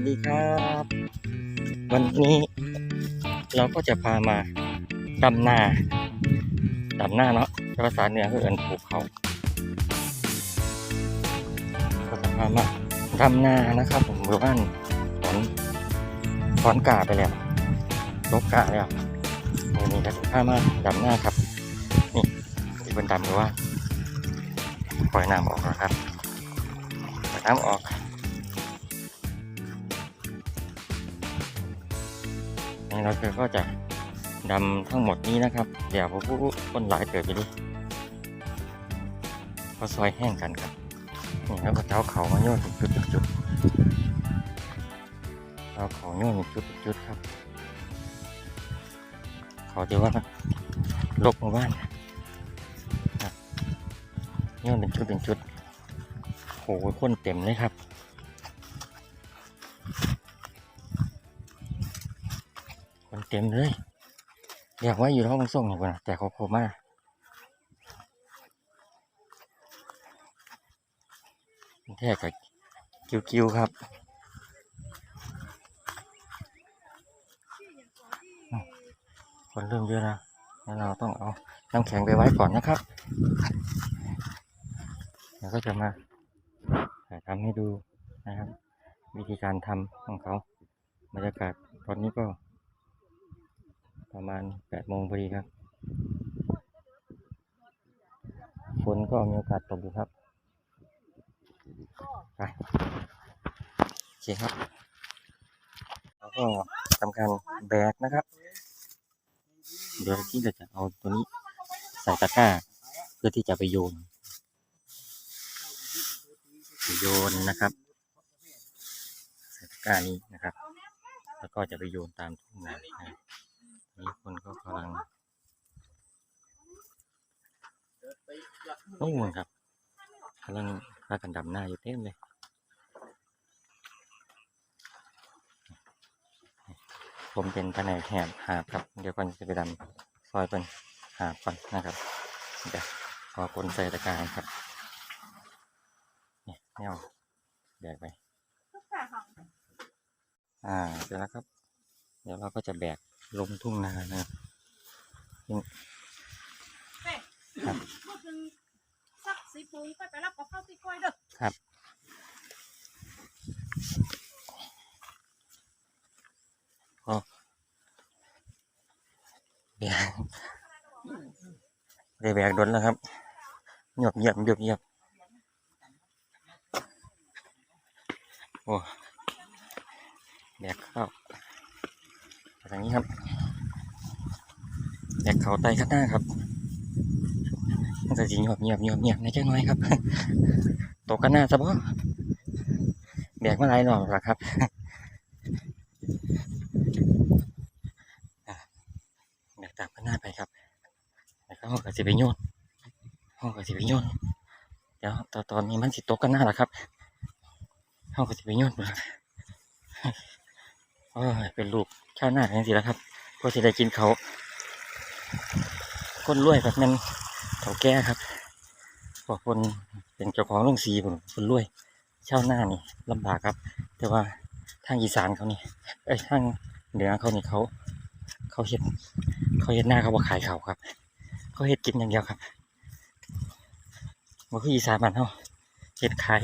วัสดีครับ วันนี้เราก็จะพามาดำนาดำนาเนาะภาษาเหนือคือเอินปลูกเขาก็จะพามาดำนานะครับ ผมหมู่บ้านถอนถอนกาไปแล้วลกกาแล้ววันนี้ก็จะพามาดำนาครับนี่ที่เป็นดำหรือว่าปล่อยน้ำออกนะครับปล่อยน้ำออก นี่เราก็จะดำทั้งหมดนี้นะครับ เดี๋ยวผมพูดคนหลายเกิดไปดิก็ซอยแห้งกันครับนี่แล้วก็เจ้าเขามาโยนจุดจุดเอาเขาโยนจุดจุดครับ เขาที่ว่าลบหมู่บ้านโยนเป็นจุดเป็นจุดโอ้โหคนเต็มเลยครับ เต็มเลยอยากไว้อยู่ท้องส่งอยู่นแต่เขาโผล่มาแท้กับคิวๆครับคนเริ่มเยอะนะแล้วเราต้องเอาน้ำแข็งไปไว้ก่อนนะครับเดี๋ยวก็จะมาถ่ายทำให้ดูนะครับ วิธีการทำของเขาบรรยากาศตอนนี้ก็ ประมาณแปดโมงพอดีครับ ฝนก็มีโอกาสตกอยู่ครับไปโอเคครับแล้วก็ทำการแบกนะครับ เดี๋ยวที่เราจะเอาตัวนี้ใส่ตะกร้า เพื่อที่จะไปโยนโยนนะครับใส่ตะกร้านี้นะครับ แล้วก็จะไปโยนตามทุ่งนา นะครับนี่คนก็กำลังโอ้โหครับกำลังพากันดำหน้าอยู่เต็มเลยผมเป็นแผนกแหบหาบครับ เดี๋ยวก่อนจะไปดำซอยเป็นหาบก่อนนะครับเดี๋ยวขอคนใส่ตะกร้ารครับนี่ไม่เอาแบกไปอ่าเสร็จแล้วครับ เดี๋ยวเราก็จะแบก ลงทุ่งนานะครับครับพูดถึงสักสีปูไปไปรับกับข้าวตีกล้วยเด้อครับก็แบกได้แบกโดนแล้วครับเงียบเงียบเงียบเงียบโอ้แบกเข้าไปทางนี้ครับแบกเขา ไตข้างหน้าครับมันจะจริงเงียบเงียบเงียบเงียบในจังน้อยครับตกกันหน้าซะบ่แบกมาหลายรอบแล้วครับแบกตามกันหน้าไปครับแล้วก็ห้องกับสิไปโยนห้องกับสิไปโยนเดี๋ยวตอนตอนนี้มันสิตกกันหน้าแล้วครับห้องกับสิไปโยนหมดแล้วโอ้ยเป็นลูกชาวนาอย่างสิแล้วครับพอสิได้กินเขา คนรวยแบบนั้นเขาแก่ครับพวกคนเป็นเจ้าของโรงสีผมคนรวยเช่าวนานี่ลำบากครับ แต่ว่าทางอีสานเขานี่เอ้ทางเหนือเขานี่เขา เขาเห็ดเขาเห็ดหน้าเขาบ่ขายเขาครับ เขาเห็ดกินอย่างเดียวครับบ่คืออีสานบ้านเฮาเห็ดขาย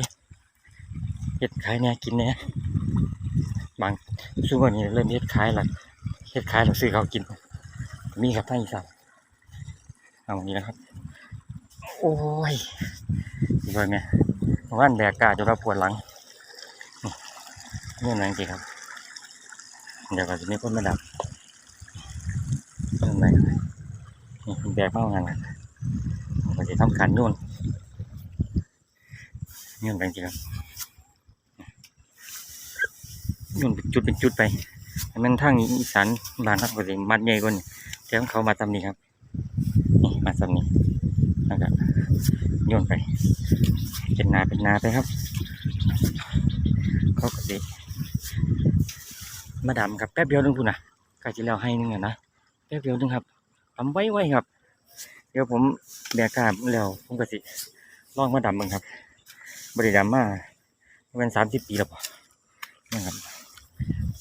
เห็ดขายเนี่ยกินเนี่ยบางช่วงนี้เริ่มเห็ดขายและเห็ดขายแล้วซื้อเขากิน มีครับทางอีสานเอาอย่างนี้นะครับ โอ้ยดูเลยเนี่ยว่านแบกกาจนเราปวดหลังนี่นั่นจริงครับ เดี๋ยวก็จะมีคนมาดับต้นไม้นี่เป็นแบกมากงานนะก็จะทำการโยนโยนไปจริงครับโยนเป็นจุดเป็นจุดไปให้มันทางอีสานบ้านครับก็จะมัดใหญ่กว่านี้ แต่ของเขามาทำนี้ครับนี่มาทำนี้แล้วก็โยนไป เป็นนาเป็นนาไปครับ เขาก็สิมาดำครับแป๊บเดียวนึงคุณนะกาจะแล้วให้นึงอะนะแป๊บเดียวนึงครับทำไว้ไว้ครับ เดี๋ยวผมแบกกาบแล้วผมก็สิลองมาดำมึงครับ บริดำมาเป็นสามสิบปีแล้วปะนะครับ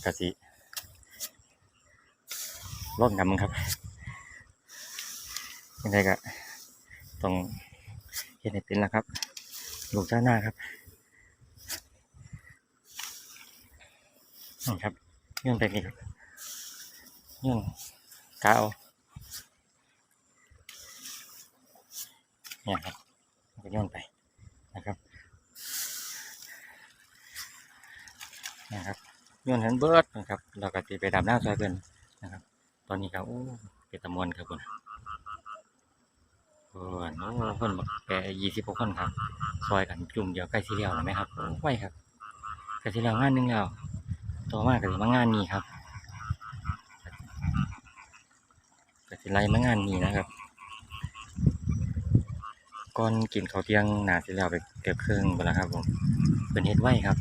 กะสิ ร่องดำครับยังไงก็ต้องเห็นให้เป็นแล้วครับลูกเจ้าหน้าครับนี่ครับเรื่องแบบนี้ครับเรื่องกาวเนี่ยครับก็ย้อนไปนะครับนะครับย้อนเห็นเบิร์ดนะครับเราก็ตีไปดำหน้าซอยเพิ่นนะครับ อนนี้ครับโอ้เป็นตะมวนครับคุณโอ้โหเพิ่นบอกแปยี่สิบกว่าคนครับ ซอยกันจุ่มเดียวใกล้สิแล้วแล้วไหมครับโอ้ไวครับใกล้สิแล้วงานหนึงแล้วต่อมาก็สิมางานนี้ครับก็สิไลมางานนี้นะครับก่อนกินข้าวเที่ยงหนาสิแล้วไปเกือบครึ่งไปแล้วครับผมเป็นเฮ็ดไวครับ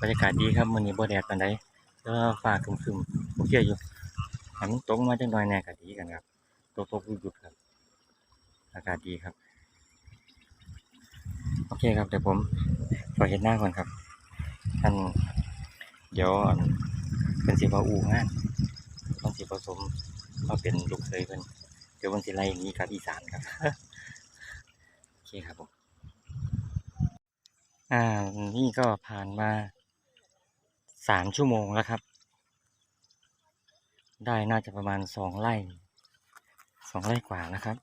บรรยากาศดีครับมื้อนี้บ่แดดปานใดแล้วฟ้าครึมๆโอเคอยู่ หันตกมาจังหน่อยแน่ก็ดีกันครับตกๆหยุดๆครับ อากาศดีครับ โอเคครับเดี๋ยวผมขอเห็นหน้าก่อนครับท่านเดี๋ยวเป็นสิบอูงานต้องสิผสมมาเป็นลูกเคยเพิ่นเดี๋ยววันสิไล่หนี้กับอีสานครับโอเคครับผมอ่านี่ก็ผ่านมาสามชั่วโมงแล้วครับ ได้น่าจะประมาณสองไร่สองไร่กว่านะครับ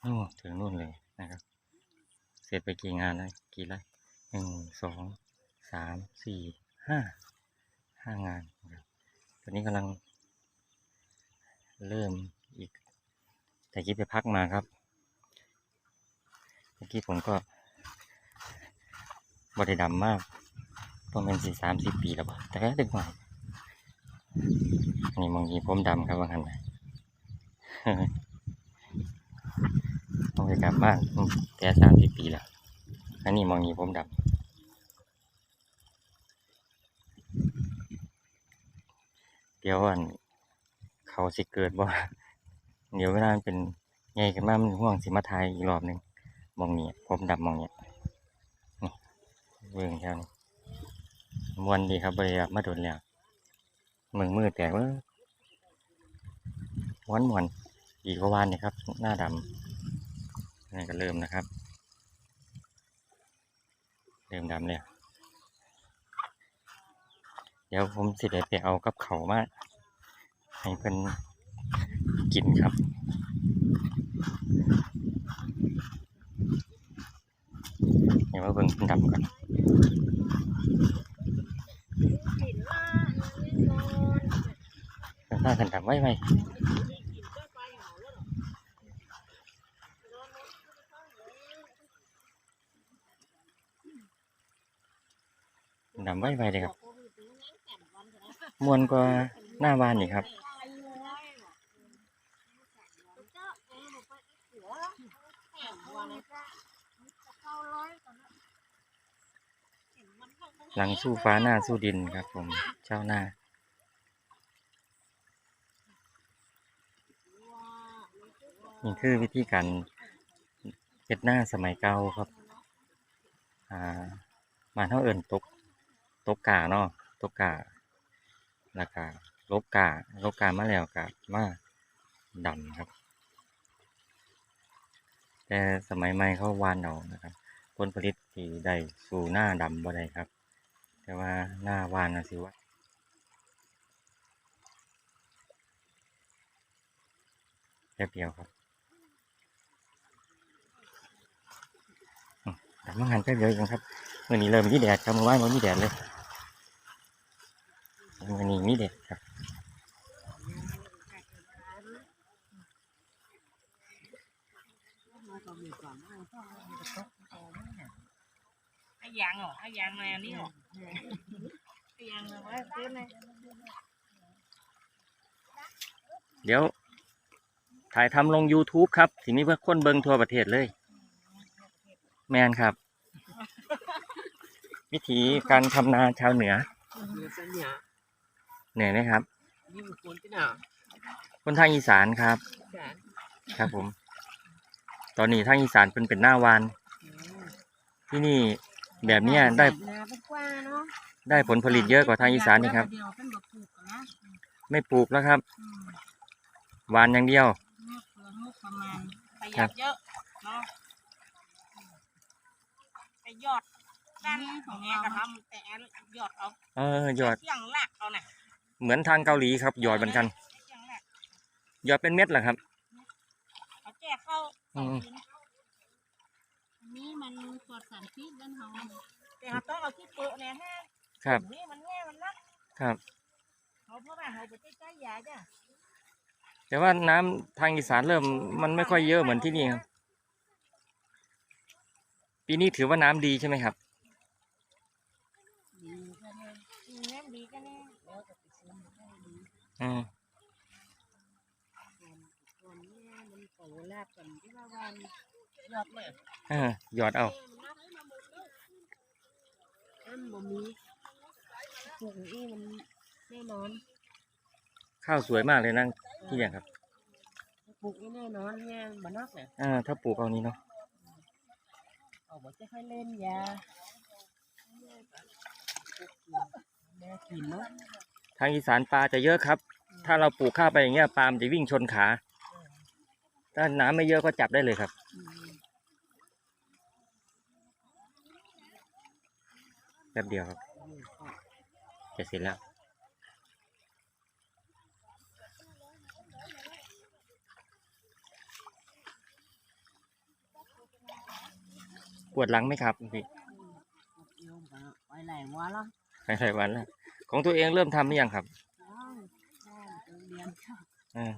โอ้ถึงนู่นเลยนะครับ เสร็จไปกี่งานแล้วกี่ไร่หนึ่งสองสามสี่ห้าห้างานนะครับตอนนี้กำลัง เริ่มอีก แต่กี้ไปพักมาครับ เมื่อกี้ผมก็บริดำมากประมาณสี่สามสิบปีแล้วป่ะแต่ก็ดึกหน่อย นี่มองยีผมดำครับว่างันนะบริดำมากแก่สามสิบปีแล้วอันนี้มองนี้ผมดำเดี๋ยวอันเขาสิเกิดบ่าเดี๋ยวเวลามันเป็นใหญ่ขึ้นมามันห่วงสิมาทายอีกรอบหนึ่งมองนี้ผมดำมองเนี้ยนี่เบิ่งแค่นี้มวนดีครับบริยามาโดนแล้ว มือมือแตกเว่าม้วนมวนอีกกว่าวานนี่ครับ หน้าดำนี่ก็เริ่มนะครับ เริ่มดำแล้วเดี๋ยวผมสิได้ไปเอากับเขามาให้เพิ่นกินครับเดี๋ยวมาเบิ่งเพิ่นดำก่อน เพิ่นพากันดำไว้ไหมดำไว้ไปเลยครับ มวนกว่าหน้าบ้านนี่ครับ หลังสู้ฟ้าหน้าสู้ดินครับผมเจ้าหน้า นี่คือวิธีการเฮ็ดหน้าสมัยเก่าครับ อ่า มาเท่าเอิ่นตกตกกาเนาะตกกาแล้วก็ลบกาลบกามาแล้วกามาดำครับ แต่สมัยใหม่เขาวานเอานะครับผลผลิตที่ได้สู่หน้าดำบ่ได้ครับ แต่ว่าหน้าวานนะสิว่าแป๊บเดียวครับแต่เมื่อหันแป๊บเดียวเองครับเมื่อนี้เริ่มมีแดดครับเมื่อวานมันมีแดดเลยเมื่อนี้มีแดดครับให้ยางเหรอให้ยางมาอันนี้เหรอ เดี๋ยว ถ่ายทำลง YouTube ครับทีนี้เพื่อคนเบิงทั่วประเทศเลย แมนครับ วิธีการทำนาชาวเหนือเหนื่อยไหมครับคนทางอีสานครับ ครับผม ตอนนี้ทางอีสานเป็นเป็นหน้าวาน ที่นี่ แบบเนี้ยได้นาเป็นกว่าเนาะได้ผลผลิตเยอะกว่าทางอีสานนี่ครับเดียวเป็นดอกปลูกนะไม่ปลูกแล้วครับอืมหวานอย่างเดียวงอกเปลือกงอกประมาณประหยัดเยอะเนาะไปยอดด้านของแงก็ทำแต่ยอดเอาเออหยอดเที่ยงลากเอาน่ะเหมือนทางเกาหลีครับหยอดเหมือนกันเที่ยงลากหยอดเป็นเม็ดเหรอครับเขาแจกเข้าอืมอั นนี้มันปลอดสารพิษด้านเขาแต่เขาต้องเอาที่เปลือกเนี่ยฮะครับ นี่มันแง่มันนักครับ เขาเพราะว่าเขาไปใกล้ๆยาจ้ะแต่ว่าน้ำทางอีสานเริ่มมันไม่ค่อยเยอะเหมือนที่นี่ครับ ปีนี้ถือว่าน้ำดีใช่ไหมครับ ดีกันเลยแน่ดีกันแน่แล้วก็ไปซื้อมาให้ดีอืมก่อนนี้มันโตลาบกันที่ว่าวันยอด เลยเออหยอดเอาอันบ่มีปลูกนี่มันแน่นอน ข้าวสวยมากเลยนะที่เนี่ยครับปลูกนี่แน่นอนเนี่ยมันนักเนี่ยอ่า ถ้าปลูกเอานี้เนาะเอาบ่จะค่อยเล่นยาแม่กินเนาะทางอีสานปลาจะเยอะครับ ถ้าเราปลูกข้าวไปอย่างเงี้ยปลามันจะวิ่งชนขา ถ้าน้ำไม่เยอะก็จับได้เลยครับ อืม แป๊บเดียวครับ จะเสร็จแล้ว ปวดหลังไหมครับพี่ไว้หลายวันแล้วไปหลายวันแล้ว ของตัวเองเริ่มทำหรือยังครับอ้าวได้โรงเรียนเข้า อ่า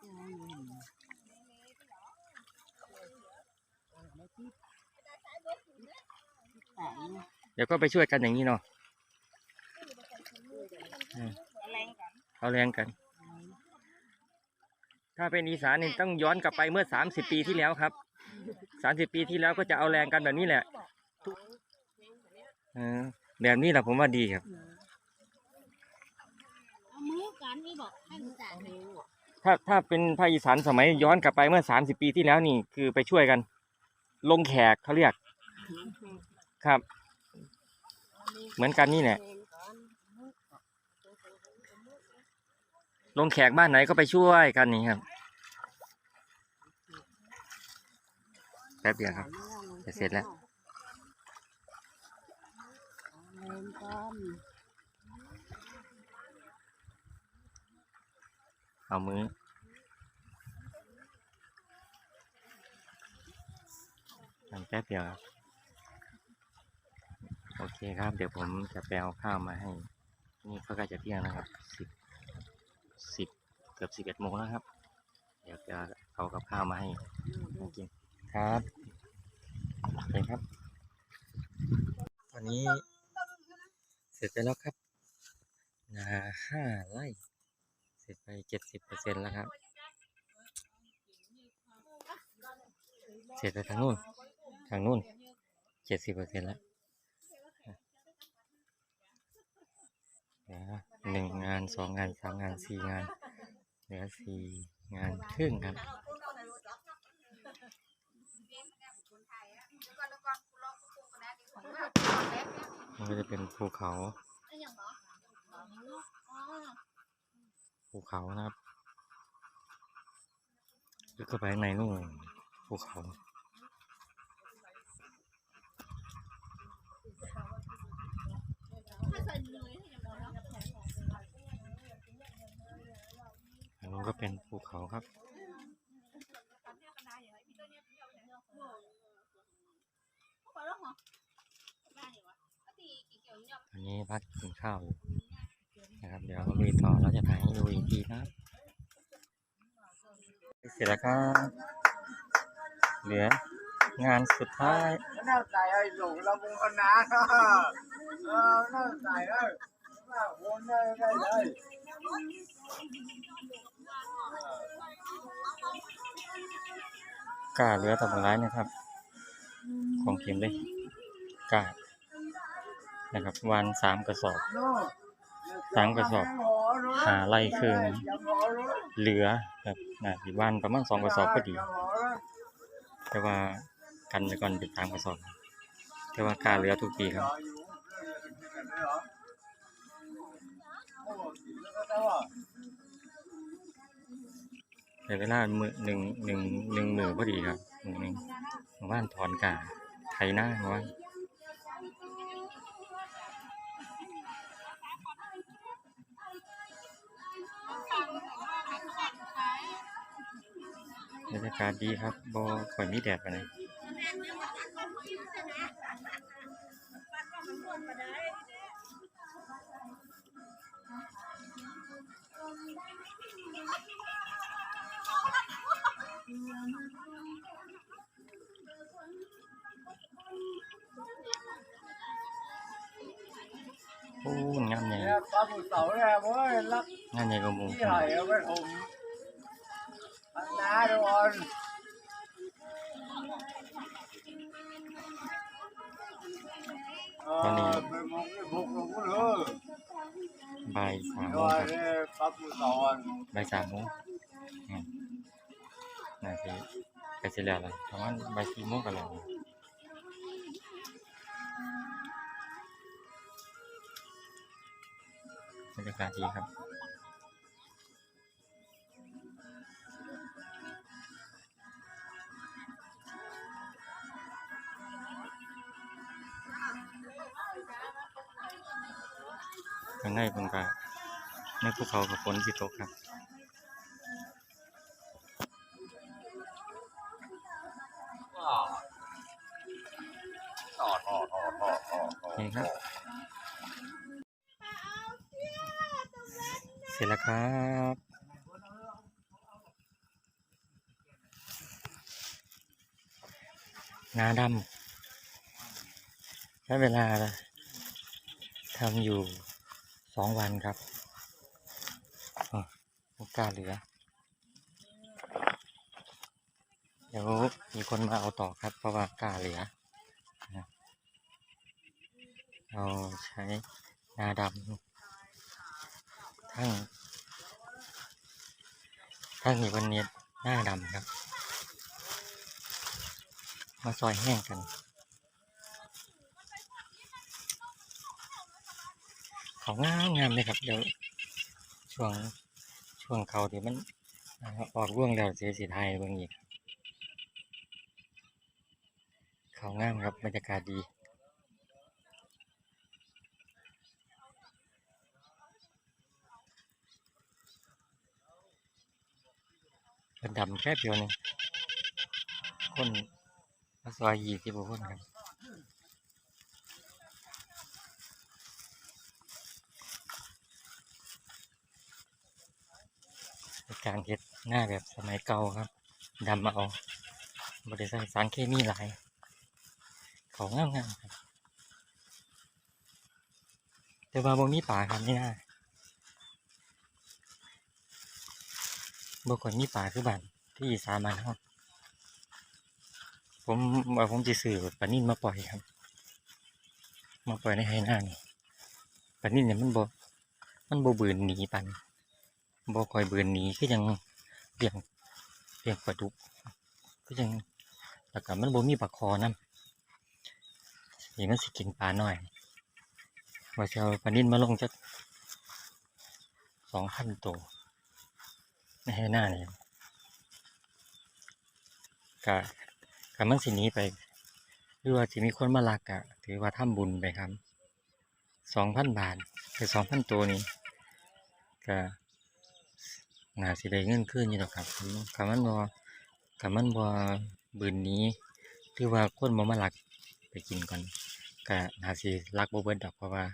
ได้อยู่เอาไว้ที่ที่แตะนี่ เดี๋ยวก็ไปช่วยกันอย่างนี้เนาะเอาแรงกัน ถ้าเป็นอีสานนี่ต้องย้อนกลับไปเมื่อสามสิบปีที่แล้วครับสามสิบปีที่แล้วก็จะเอาแรงกันแบบนี้แหละเออแบบนี้แหละผมว่าดีครับถ้าถ้าเป็นภาคอีสานสมัยย้อนกลับไปเมื่อสามสิบปีที่แล้วนี่คือไปช่วยกัน ลงแขกเขาเรียก ครับ เหมือนกันนี่แหละลงแขกบ้านไหนก็ไปช่วยกันนี่ครับแป๊บเดียวครับจะเสร็จแล้วเอามือทำแป๊บเดียวครับ โอเคครับ เดี๋ยวผมจะไปเอาข้าวมาให้ นี่เขาก็จะเที่ยงนะครับสิบสิบเกือบสิบเอ็ดโมงแล้วครับ เดี๋ยวจะเอากับข้าวมาให้ให้กินครับโอเคครับตอนนี้เสร็จไปแล้วครับนาห้าไร่เสร็จไปเจ็ดสิบเปอร์เซ็นแล้วครับ เสร็จไปทางนู้นทางนู้นเจ็ดสิบเปอร์เซ็นแล้ว หลือหนึ่งงานสองงานสามงานสี่งานเหลือสี่งานครึ่งครับมันก็จะเป็นภูเขาภูเขานะครับลึกเข้าไปในนู่นภูเขาอัน นู้นก็เป็นภูเขาครับ ตอนนี้พักกินข้าวอยู่นะครับ เดี๋ยวลุยต่อแล้วจะถ่ายให้ดูอีกทีครับ เสร็จแล้วครับเหลืองานสุดท้ายน่าใส่ไอ้หลงละมุงขนาเออน่าใส่เอ้ยน่าโวนได้ได้ กล้าเหลือตะบร้ายนะครับ ของเข็มเลยกล้านะครับวานสามกระสอบสามกระสอบ หาไล่ครึ่งเหลือครับนะอีกวันประมาณสองกระสอบก็ดี แต่ว่ากันไปก่อนเป็นสามกระสอบ แต่ว่ากาเหลือทุกปีครับ แต่เวลามือหนึ่งหนึ่งหนึ่งมือพอดีครับหนึ่งหนึ่งว่านถอนกาไทยหน้าว่านบรรยากาศดีครับบ่ค่อยมีแดดปานใผมที่ไหนเอาไว้ผมพันนาทุกคนเออเป็นมงที่พกลงมาเลยบ่ายสามโมด้งวยครับเนี่ยปลาหมึกเสอนบ่ายสามโมงอืมน่าสิไปเสร็จแล้วล่ะประมาณบ่ายสี่โมงกันแล้ว บรรยากาศดีครับ ข้างในเพิ่นก็ในภูเขากับฝนสิตกครับต่อต่อต่อต่อต่อต่อนี่ครับ เสร็จแล้วครับงาดำใช้เวลาทำอยู่ สองวันครับอ๋อโอกาสเหลือ เดี๋ยวมีคนมาเอาต่อครับเพราะว่ากล้าเหลือนะเราใช้งาดำทั้งทั้งนี้วันนี้หน้าดำครับ มาซอยแห้งกัน เขางามงามเลยครับเดี๋ยวช่วงช่วงเขาเดี๋ยวมันออกร่วงแล้วเสียสีไทยบางอีกเขางามครับบรรยากาศดีเป็นดำแค่เดียวนึงคนมาซอยยี่สิบกว่าคนครับ เป็น การเฮ็ดหน้าแบบสมัยเก่าครับดำเอาบริษัทสารเคมีหลายของงามๆครับแต่ว่าบ่มีป่าครับนี่นะบ่ค่อยมีป่าคือบ้านที่อีสานบ้านเฮาผมว่าผมสิซื้อปลานิ่นมาปล่อยครับ มาปล่อยในไหหน้านี่ปลานิ่นเนี่ยมันบ่มันบ่บืนหนีปัน บ่คอยเบือนหนีคือยังเลี้ยงเลี้ยงปลาดุกคือยังแล้วก็มันบ่มีปลาคอนำนี่มันสิกินปลาหน้อยว่าสิเอาปลานิ่นมาลงจัก2,000ตัวในให้หน้านี่ก็ก็มันสิหนีไปหรือว่าสิมีคนมาลักก็ถือว่าทำบุญไปครับ2,000บาทคือ2,000ตัวนี้ก็ น่าสิได้เงินคืนอยู่ดอกครับคำมันบ่คำมันบ่บืนนี้หรือว่าคนบ่มาลักไปกินก่อนก็น่าสิลักบ่เบิดดอกเพราะว่า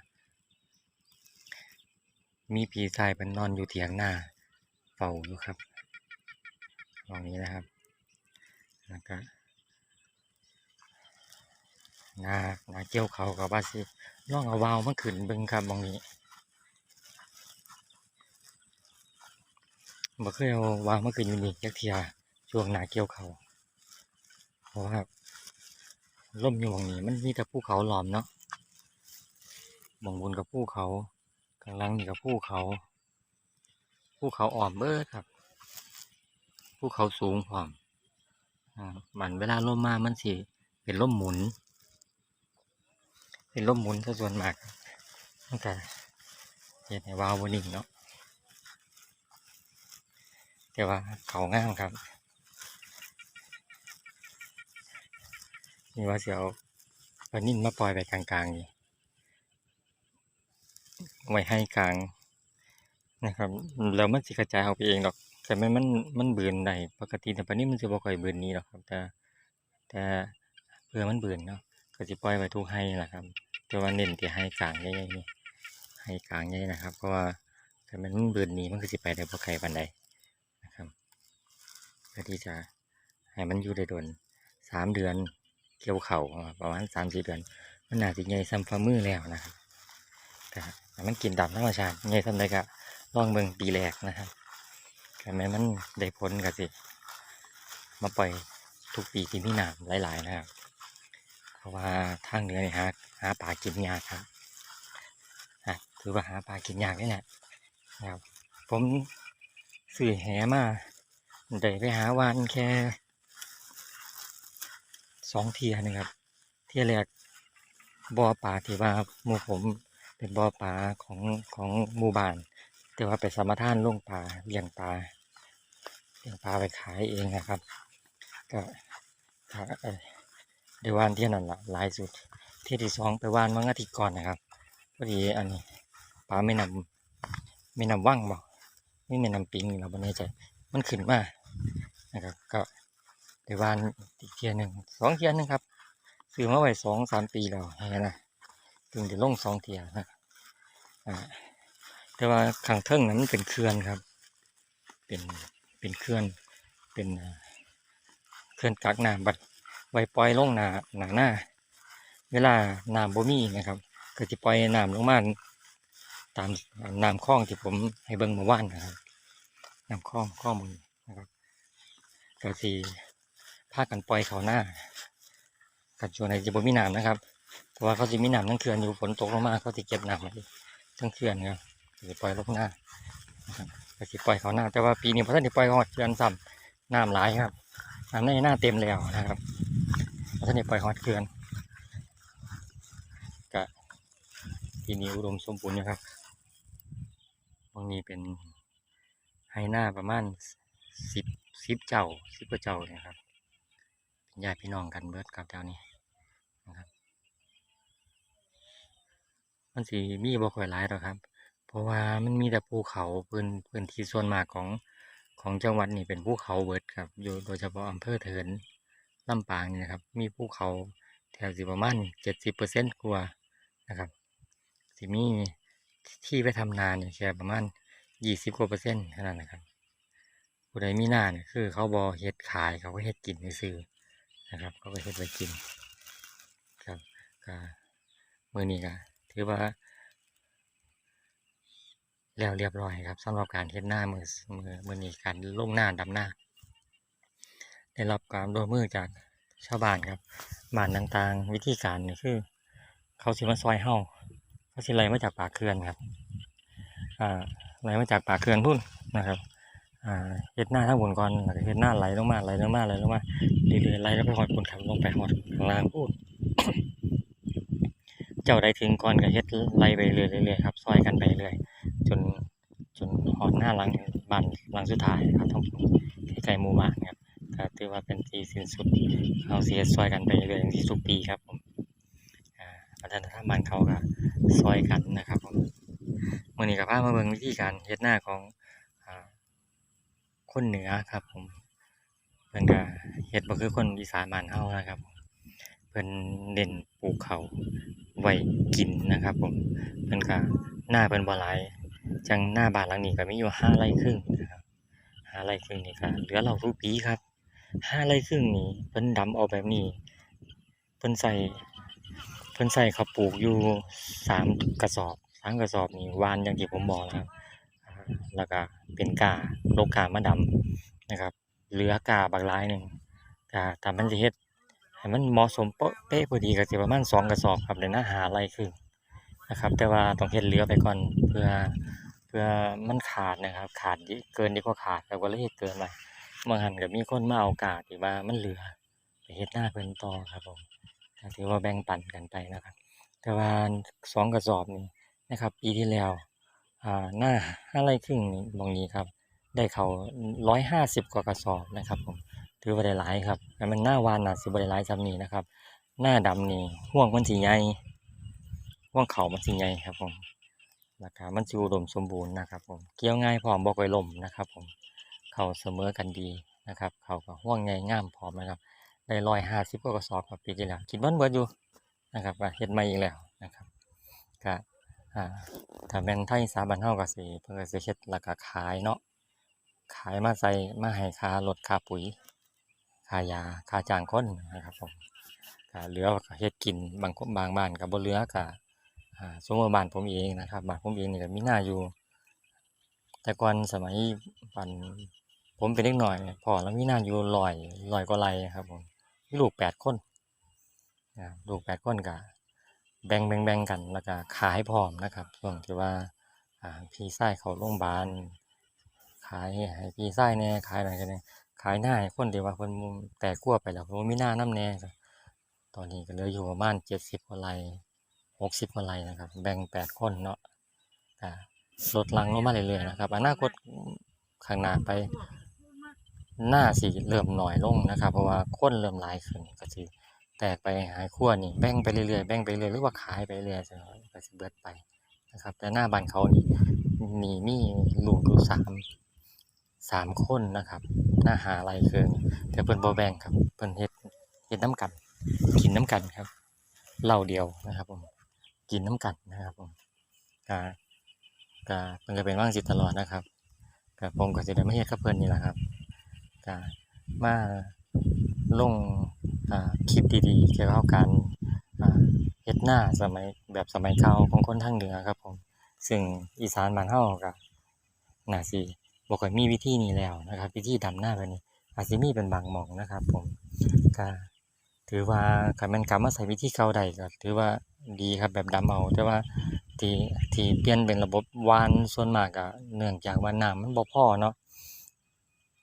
มีผีทรายเพิ่นนอนอยู่เถียงหน้าเฝ้าอยู่ครับตรงนี้นะครับแล้วก็นานาเกี่ยวเขากับว่าสิลองเอาวาวมาขึ้นเบิ่งครับหมองนี้ บ่เคยเอาวางมาขึ้นอยู่นี่จักเทียช่วงหนาเกี่ยวเขาเพราะว่าล่มอยู่มองนี้มันมีแต่ภูเขาล้อมเนาะมองบนกับภูเขาข้างล่างนี่กับภูเขาภูเขาอ้อมเบิดครับภูเขาสูงพร้อมอ่ามันเวลาลมมามันสิเป็นลมหมุน เป็นลมหมุนซะส่วนมากมันก็เห็นในวาวบนิ่งเนาะ แต่ว่าเขางามครับนี่ว่าเสียวปลานิ่นมาปล่อยไปกลางๆนี่ไว้ให้กลางนะครับแล้วมันสิกระจายออกไปเองดอกแต่ไมันมันมันเบือนได้ปกติแต่ปลานิ่มมันจะบ่ค่อยเบือนนี้หรอกครับ แต่แต่เพื่อมันเบือนเนาะก็สิปล่อยไว้ทุกให้แหละครับ แต่ว่าเน้นที่ให้กลางใหญ่ๆนี่ให้กลางใหญ่นะครับ เพราะว่าถ้ามันเบือนนี้มันก็สิไปได้บ่ไกลปานใดนะครับเพื่อที่จะให้มันอยู่ได้โดนสามเดือนเกี่ยวเข่าประมาณสามสี่เดือน มันน่าจะใหญ่ซ้ำฝ่ามือแล้วนะครับแต่มันกินดับธรรมชาติใหญ่ซ้ำใดก็ลองเบิ่งปีแรกนะครับแต่แม้มันได้ผลก็สิ มาปล่อยทุกปีที่มีน้ำหลายๆนะครับ เพราะว่าทางเหนือนี่หาหาปลากินยากครับคือว่าหาปลากินยากนี่แหละนะครับ ผมสื่อแหมา ได้ไปหาวานแค่สองเทียนึงครับ เทียแรกบ่อปลาที่ว่าหมู่ผมเป็นบ่อปลาของของหมู่บ้าน แต่ว่าไปสมทานลงปลาเลี้ยงปลาเลี้ยงปลาไปขายเองนะครับ ก็ถ้าเอ่อได้ว่านเที่ยนั่นละหลายสุด เที่ยที่สองไปว่านเมื่ออาทิตย์ก่อนนะครับพอดีอันนี้ปลาไม่นำไม่นำว่างบอกไม่ไม่นำปิงเราไม่แน่ใจ มันขึ้นมานะครับก็ได้ว่านอีกเที่ยหนึ่งสองเทียหนึงครับซื้อมาไว้สองสามปีแล้วแค่นะถึงจะลงสองเทียนะอ่าแต่ว่าข้างเทิงนั้นเป็นเขื่อนครับ เป็นเป็นเขื่อนเป็นอ่าเขื่อนกักน้ำบัดไว้ปล่อยลงหนาหนาหน้า เวลาน้ำบ่มีนะครับก็จะปล่อยน้ำลงมาตามน้ำคลองที่ผมให้เบิ่งเมื่อวานนะครับ นำคลองคลอมือนะครับก็สีพากันปล่อยเขาหน้า กันชวงไหนจะบ่มีน้ำนะครับเพราะว่าเขาจะมีน้ำทั้งเขื่อนอยู่ฝนตกลงมาเขาจะเก็บน้ำทั้งเขื่อนครับสิปล่อยลงหน้านะครับก็สิปล่อยเขาหน้า แต่ว่าปีนี้พอท่านได้ปล่อยหอดเดือนซ้ำน้ำหลายครับน้ำในหน้าเต็มแล้วนะครับพอท่านได้ปล่อยหอดเดือนก็ปีนี้อุดมสมบูรณ์นะครับบางนี้เป็น ไฮหน้าประมาณสิบสิบเจ้าสิบกว่าเจ้าเนี่ยครับเป็นญาติพี่น้องกันเบิดกับเจ้านี้นะครับมันสีมีบ่ค่อยหลายหรอกครับ เพราะว่ามันมีแต่ภูเขาพื้นพื้นที่ส่วนมากของของจังหวัดนี่เป็นภูเขาเบิดครับ อยู่โดยเฉพาะอำเภอเถินลำปางนี่นะครับ มีภูเขาแถวสิประมาณเจ็ดสิบเปอร์เซ็นต์กว่านะครับสิมีที่ไปทำนาเนี่ยแค่ประมาณ ยี่สิบกว่าเปอร์เซ็นต์เท่านั้นนะครับผู้ใดมีหน้าเนี่ยคือ เขาบอเฮ็ดขายเขาก็เฮ็ดกินซื้อนะครับ เขาก็เฮ็ดไว้กิน ครับก็มือนี้ก็ถือว่า แล้วเรียบร้อยครับสำหรับการเฮ็ดหน้ามือมือมือนี้การลงหน้าดำหน้า ได้รับการร่วมมือจากชาวบ้านครับบ้านต่างๆ วิธีการนี่คือ เขาสิมาซอยเฮาเขาสิไล่มาจากปากเขื่อนครับอ่า ไล่มาจากปากเขื่อนพุ่นนะครับเฮ็ดหน้าทั้งบนก่อนเฮ็ดหน้าไหลลงมาไหลลงมาไหลลงมาเรื่อยๆไหลแล้วไปหอดบนครับลงไปหอดข้างล่างพูดเจ้าใดถึงก่อนก็เฮ็ดไหลไปเรื่อยๆครับซอยกันไปเรื่อยจนจนหอดหน้าหลังบ้านหลังสุดท้ายครับทั้งที่ใกล้หมู่บ้านครับก็ถือว่าเป็นที่สิ้นสุดเขาเสียซอยกันไปเรื่อยที่ทุกปีครับผมอ่าวัฒนธรรมบ้านเขาก็ซอยกันนะครับผม มื่อนี้ก็พามาเบิ่งวิธีการเฮ็ดหน้าของอคนเหนือครับผมเพิ่นก็เฮ็ดบ่คือคนอีสานบ้านเฮานะครับเพิ่นเน้นปลูกเขาไว้กินนะครับ ผมเพิ่นก็หน้าเพิ่นบ่หลายจังหน้าบ้านหลังนี้ก็มีอยู่ห้าไร่ครึ่งนะครับห้าไร่ครึ่งนี่ก็เหลือเราทุกปีครับห้าไร่ครึ่งนี่เพิ่นดำเอาแบบนี้เพิ่นใส่เพิ่นใส่ข้าวปลูกอยู่สามกระสอบ สามกระสอบนี่วานอย่างที่ผมบอกนะครับ แล้วก็เป็นกาโลกามาดำนะครับ เหลือกาบักหลายหนึ่งกาถ้ามันสิเฮ็ดให้มันเหมาะสมเป๊ะพอดีก็สิประมาณสองกระสอบครับเลยนะหาไรครึ่งนะครับ แต่ว่าต้องเฮ็ดเหลือไปก่อนเพื่อเพื่อมันขาดนะครับ ขาดเกินดีกว่าขาดแล้วก็เลยเฮ็ดเกินไปบางหันก็มีคนมาเอากาที่ว่ามันเหลือไปเฮ็ดหน้าเพิ่นต่อครับผมถือว่าแบ่งปันกันไปนะครับ แต่ว่าสองกระสอบนี่ นะครับ ปีที่แล้วหน้าห้าไร่ครึ่งตรงนี้ครับ ได้เขาร้อยห้าสิบกว่ากระสอบนะครับผมถือว่าได้หลายครับแต่มันหน้าวานน่ะสิบได้หลายจำนี้นะครับ หน้าดำนี่ห่วงมันสีใหญ่ห่วงเขามันสีใหญ่ครับผมราคามันสิอุดมสมบูรณ์นะครับผมเกี่ยวง่ายพร้อมบ่ค่อยล่มนะครับผมเขาเสมอกันดีนะครับ เขาก็ห่วงใหญ่งามพร้อมนะครับ ได้ร้อยห้าสิบกว่ากระสอบครับปีที่แล้วคิดว่าเบิดอยู่นะครับว่าเฮ็ดใหม่อีกแล้วนะครับก็ อ่าถ้าแม่นไทยสาบันเฮาก็สิเพิ่นก็สิเฮ็ดแล้วก็ขายเนาะขายมาใส่มาให้ค่ารถค่าปุ๋ยค่ายาค่าจ้างคนนะครับผมก็เหลือก็เฮ็ดกินบางคนบางบ้านก็บ่เหลือก็อ่าสมมุติว่าบ้านผมเองนะครับบ้านผมเองนี่ก็มีหน้าอยู่ แต่ก่อนสมัยปันผมเป็นเด็กหน่อยพอแล้วมีหน้าอยู่ร้อยร้อยกว่าไรครับผมมีลูกแปดคนนลูกแปดคนก็ แบ่งแบ่งแบ่งกันแล้วก็ขายพร้อมนะครับช่วงที่ว่าพี่ชายเขาโรงพยาบาลขายให้พี่ชายแหน่ขายอะไรกันเนี่ยขายหน้าให้คนที่ว่าเพิ่นแต่กลัวไปแล้วเพิ่นมีหน้าน้ำแน่ตอนนี้ก็เหลืออยู่ประมาณเจ็ดสิบกว่าไร่หกสิบกว่าไร่นะครับ แบ่งแปดคนเนาะก็ลดหลังลงมาเรื่อยๆนะครับอนาคตข้างหน้าไปหน้าสิเริ่มหน้อยลงนะครับ เพราะว่าคนเริ่มหลายขึ้นก็สิ แตกไปหายขั้วนี่แบ่งไปเรื่อยๆแบ่งไปเรื่อยหรือว่าขายไปเรื่อยๆจังซี้ก็สิเบิดไปนะครับ แต่หน้าบ้านเขานี่มีมีลูกอยู่สามสามคนนะครับ หน้าหาไรคือแต่เพิ่นบ่แบ่งครับเพิ่นเฮ็ดเฮ็ดน้ำกันกินน้ำกันครับเหล้าเดียวนะครับผมกินน้ำกันนะครับผมก็ก็เพิ่นก็เป็นว่างสิตลอดนะครับก็ผมก็สิได้มาเฮ็ดกับเพิ่นนี่แหละครับก็มาลง คลิปดีๆ เกี่ยวกับการเฮ็ดนาสมัยแบบสมัยเก่าของคนทางเหนือครับผมซึ่งอีสานบ้านเฮาก็น่าสิบ่ค่อยมีวิธีนี้แล้วนะครับ วิธีดำหน้าแบบนี้ อาจสิมีเป็นบางหม่องนะครับ ผมก็ถือว่าคันแม่นกลับมาใช้วิธีเก่าได้ก็ถือว่าดีครับแบบดำเอาแต่ว่าที่ที่เปลี่ยนเป็นระบบวานส่วนมากก็เนื่องจากว่าน้ำมันบ่พอเนาะ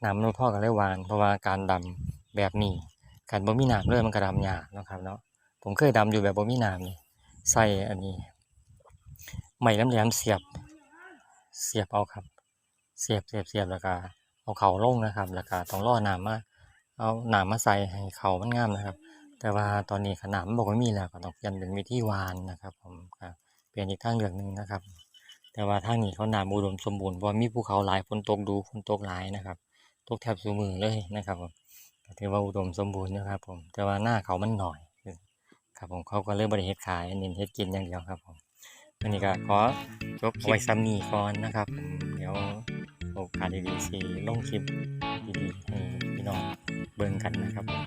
น้ำมันบ่พอก็เลยวาน เพราะว่าการดำแบบนี้ การบ่มีน้ำเลยมันก็ดำยากนะครับเนาะผมเคยดำอยู่แบบบ่มีน้ำนี่ใส่อันนี้ไม้แหลมๆเสียบ เสียบเอาครับ เสียบเสียบเสียบแล้วก็เอาเข่าลงนะครับ แล้วก็ต้องรอน้ำมาเอาน้ำมาใส่ให้เข่ามันงามนะครับ แต่ว่าตอนนี้ขนาดมันบ่ค่อยมีแล้วก็ต้องเปลี่ยนเป็นวิธีวานนะครับ ผมก็เปลี่ยนอีกทางเลือกหนึ่งนะครับ แต่ว่าทางนี้เขาน้ำอุดมสมบูรณ์เพราะว่มีภูเขาหลายฝนตกดูฝนตกหลายนะครับ ตกแทบสูมือเลยนะครับผม ก็ถือว่าอุดมสมบูรณ์นะครับ ผมแต่ว่าหน้าเขามันหน่อยครับผมเขาก็เลยบริเฮ็ดขายเน้นเฮ็ดกินอย่างเดียวครับผมวันนี้ก็ขอจบคลิปไว้ซ้ำนี้ก่อนนะครับผมเดี๋ยวโอกาสดีๆสิลงคลิปดีๆให้พี่น้องเบิ่งกันนะครับผม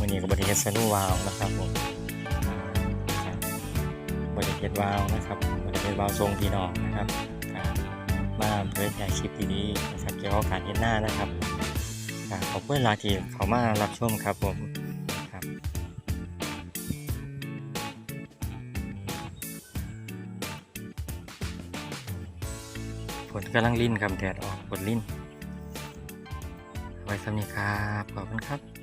วันนี้ก็บริเฮ็ดสนุวาวนะครับผมบริเฮ็ดวาวนะครับบริเฮ็ดวาวทรงพี่น้องนะครับครับมาเผยแพร่คลิปดีๆนะครับเกี่ยวกับการเห็นหน้านะครับ ขอบคุณหลายทีเขามารับชมครับผมครับฝนกำลังลิ้นครับแดดออกฝนลิ้น ไว้สำนีครับ ขอบคุณครับ